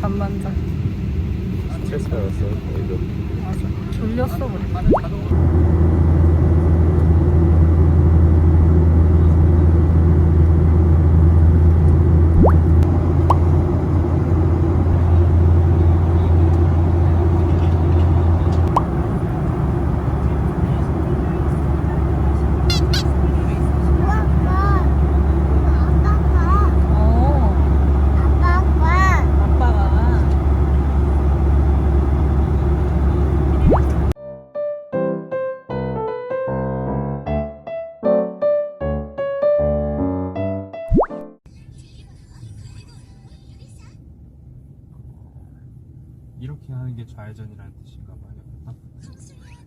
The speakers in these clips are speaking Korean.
잠만 자. 받았어 거기도 맞아. 졸렸어 우리.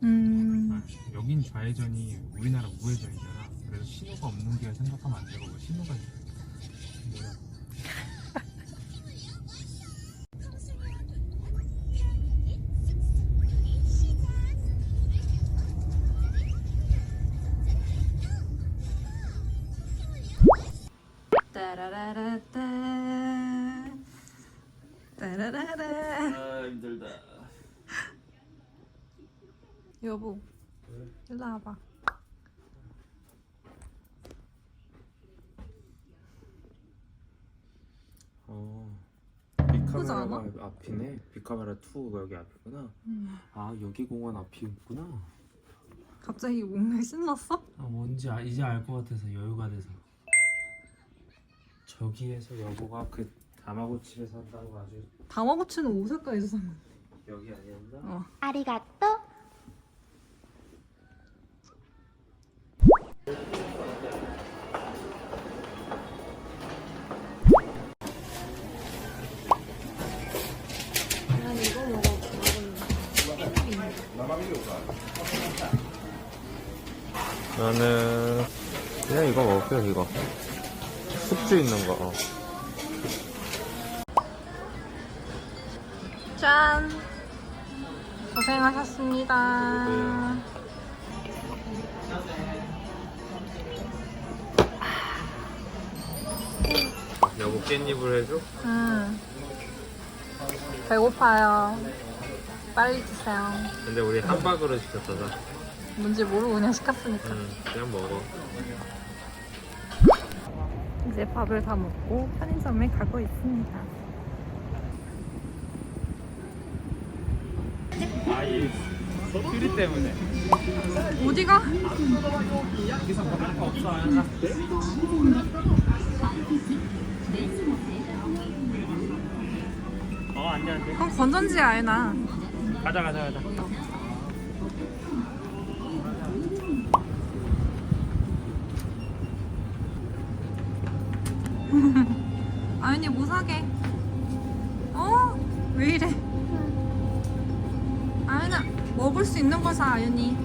음. 여긴 좌회전이 우리나라 우회전이잖아 그래서 신호가 없는 게 생각하면 안 되고 신호가 뭐야 여보. 일로 와봐. 어 비카메라 앞이네. 빅카메라 2가 여기 앞이구나. 음. 아 여기 공원 앞이구나. 갑자기 몸매 신났어? 아 뭔지 아, 이제 알 것 같아서 여유가 돼서. 저기에서 여보가 그 다마고치를 산다고 아주 다마고치는 오사카에서 산 여기 아니었나? 어. 아리가또. 그냥 이거 숙주 있는 거 어. 짠. 고생하셨습니다. 여보 깻잎을 해줘? 음. 배고파요. 빨리 드세요. 근데 우리 함박으로 시켰잖아 뭔지 모르고 그냥 시켰으니까. 응 그냥 먹어 이제 밥을 다 먹고 편의점에 가고 있습니다. 아이 소리 때문에 어디가? 어 안돼 안돼 그럼 건전지 알나? 가자 가자 가자 아윤이 뭐 사게? 어? 왜 이래? 아윤아 먹을 수 있는 거 사 아윤이.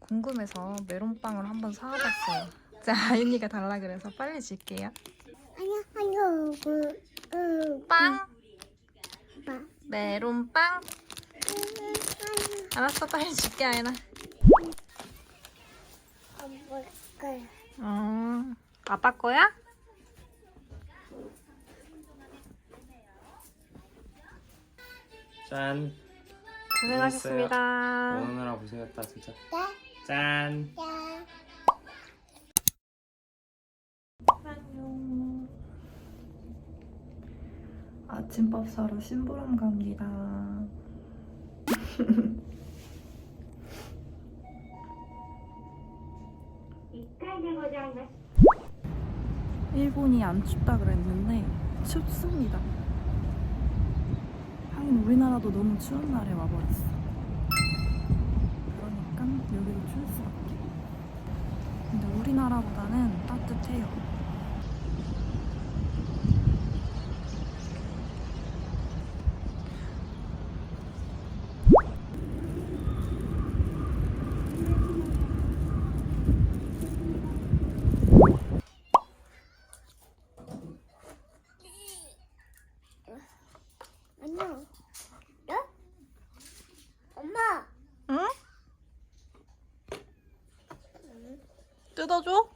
궁금해서 메론빵을 한번 사와봤어요. 자 아윤이가 달라 그래서 빨리 줄게요. 아니야, 아니야, 그, 그, 빵 봐. 메론빵. 알았어 빨리 줄게 볼까요? 어 아빠 거야? 짠 고생하셨습니다. 오느라 고생했다 진짜 네, 짠. 아침밥 사러 심부름 갑니다. 일본이 안 춥다 그랬는데 춥습니다. 하긴 우리나라도 너무 추운 날에 와버렸어. 그러니까 여기도 추울 수밖에. 근데 우리나라보다는 따뜻해요. 안녕. 네? 엄마, 응? 뜯어줘?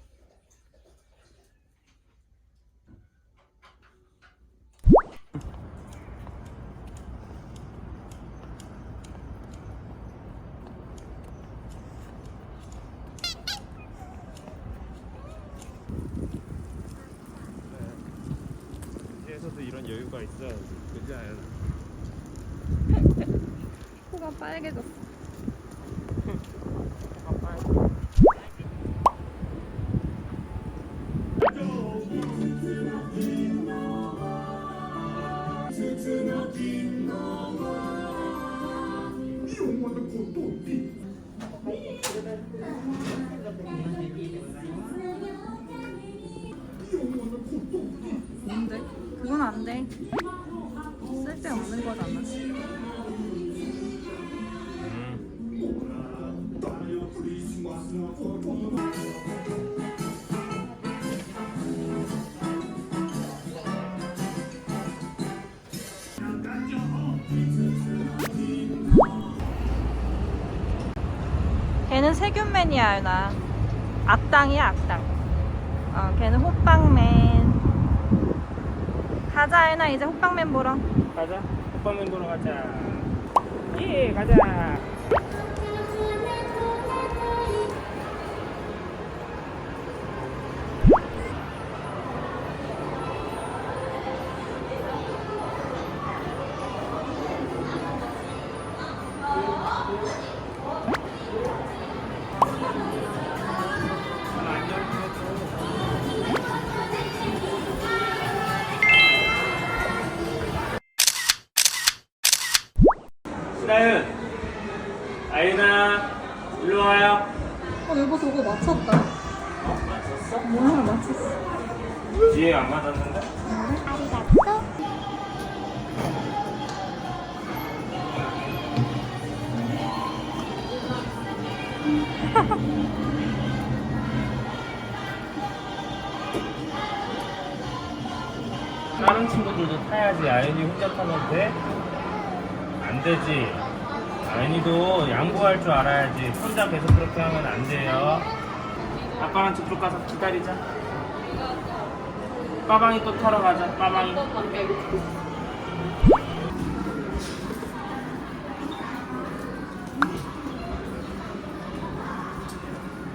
에서도 이런 여유가 있어. 그지 않아요? 코가 빨개졌어. 뭔데? 그건 안 돼. 쓸데없는 거잖아. 걔는 세균맨이야, 유나. 악당이야, 악당. 어, 걔는 호빵맨. 가자, 유나. 이제 호빵맨 보러. 가자. 오빠면 보러 가자. 예, 가자. 저거 맞췄다. 어, 맞췄어? 뭐야, 맞췄어. 뒤에 안 맞았는데? 아리가또. 다른 친구들도 타야지. 아윤이 혼자 타면 돼? 안 되지. 아윤이도 양보할 줄 알아야지. 혼자 계속 그렇게 하면 안 돼요. 아빠랑 저쪽 가서 기다리자. 빠방이 또 타러 가자. 빠방이.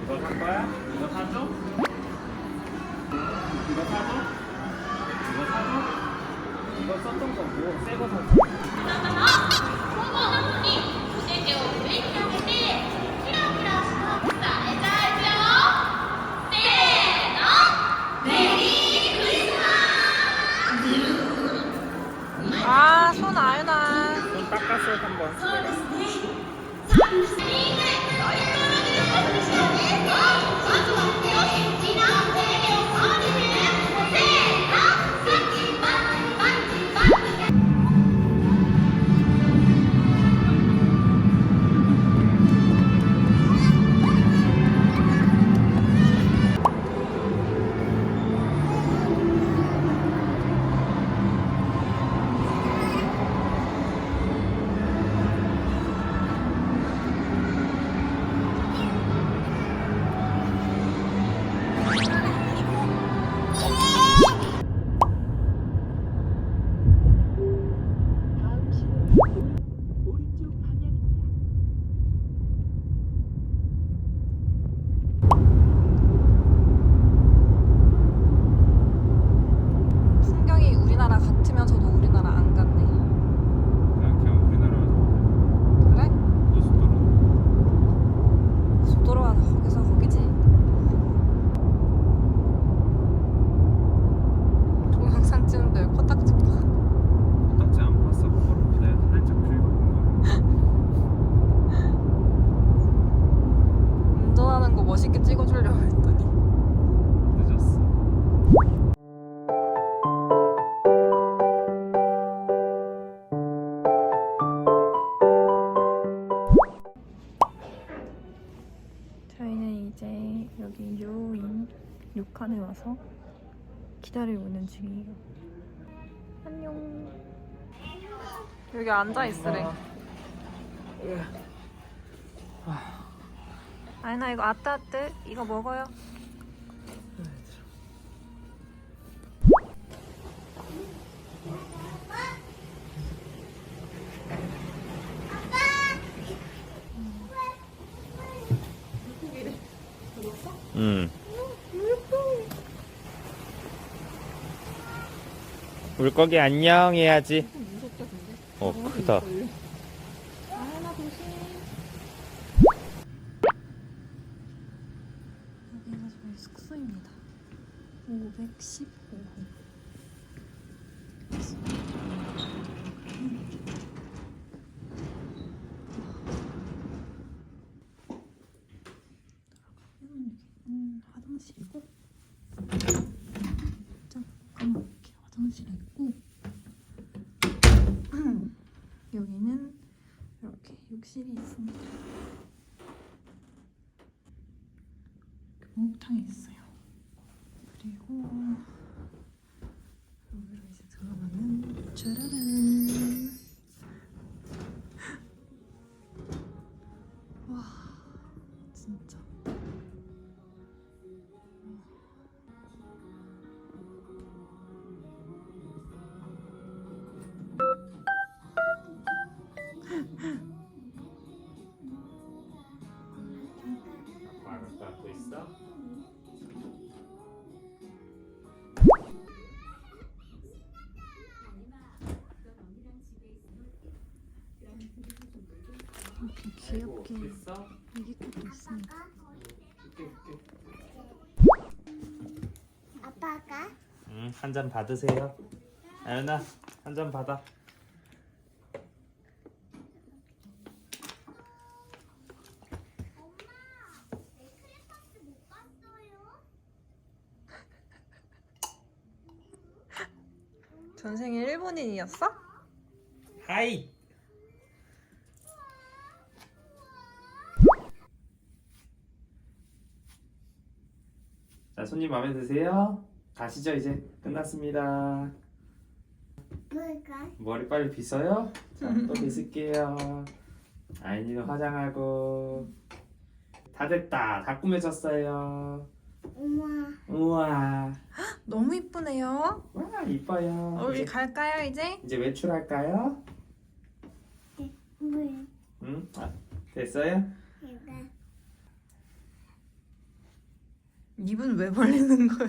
이거 살 거야? 이거 사줘? 이거 사줘? 이거 사줘? 이거 썼던 거고 새거 사줘. 닦았어 한번. 저희는 이제 여기 유인 6칸에 와서 기다리고 있는 중이에요. 안녕. 여기 앉아 있으래. 아니 나 이거 아따뜨 이거 먹어요. 응. 물고기 안녕 해야지. 근데. 어 크다. 아나 조심. 여기가 저희 숙소입니다. 515호. 음, 화장실이고 잠깐만 이렇게 화장실이 있고 여기는 이렇게 욕실이 있습니다. 목욕탕이 있어요. 그리고 귀엽게 있어? 애기꽃도 있습니다. 아빠가 응, 한 잔 받으세요. 아연아, 한 잔 받아. 전생에 일본인이었어? 하이. 손님 마음에 드세요? 가시죠 이제 끝났습니다. 뭘까? 머리 빨리 빗어요? 자, 또 빗을게요. 아이니는 화장하고 다 됐다. 다 꾸며졌어요. 엄마 우와, 너무 이쁘네요. 와 이뻐요. 우리 이제, 갈까요 이제? 이제 외출할까요? 물 응? 아, 됐어요? 내가 입은 왜 벌리는 거야?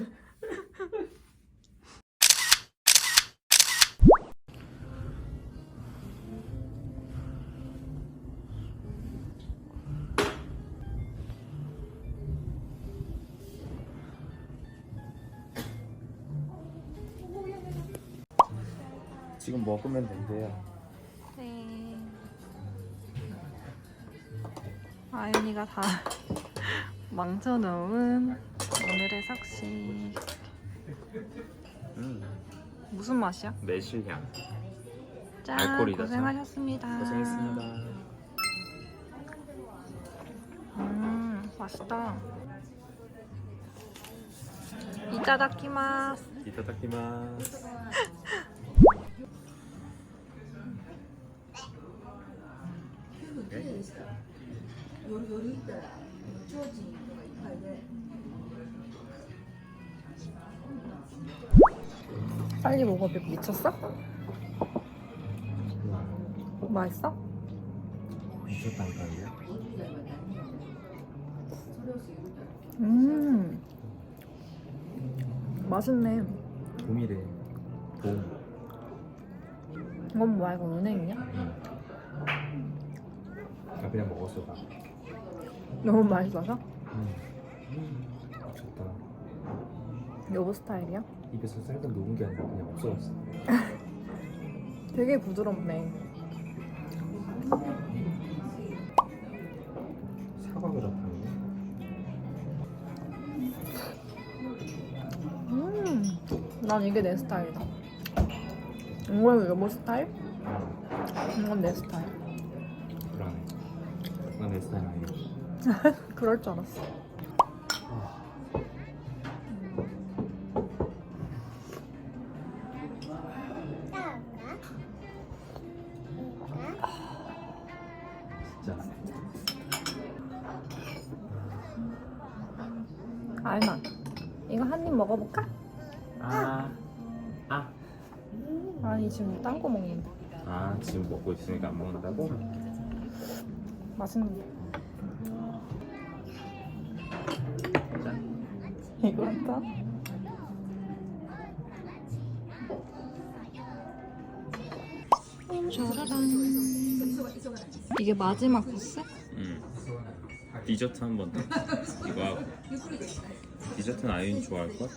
지금 먹으면 된대요. 네. 아윤이가 다 망쳐놓은 오늘의 삭시. 음, 무슨 맛이야? 매실향. 짠! 알코올이다, 고생하셨습니다. 고생했습니다. 음, 맛있다. 이따다키마스. 이타다키마스. 빨리 먹어, 배 미쳤어? 맛있어? 미쳤다니까요. 음, 맛있네. 봄이래. 봄. 이건 뭐야, 이거 은행이냐? 나 그냥 먹었어. 나. 너무 맛있어서? 음. 좋다. 여보 스타일이야? 입에서 살짝 녹은 게 아니라 그냥 없어졌어. 되게 부드럽네. 사과 그렇다네. 음, 난 이게 내 스타일이다. 이건 여보 스타일? 응. 이건 내 스타일. 그러네. 난내 스타일 아니야. 그럴 줄 알았어. 아윤아, 이거 한 입 먹어볼까? 아. 아. 아니, 지금 딴 거 먹는다. 아, 지금 먹고 있으니까 안 먹는다고? 맛있는데. 짠. 이거 한다. 짜라란. 이게 마지막 코스? 응. 디저트 한 번 더. 이거 하고. 디저트는 아윤이 좋아할 걸?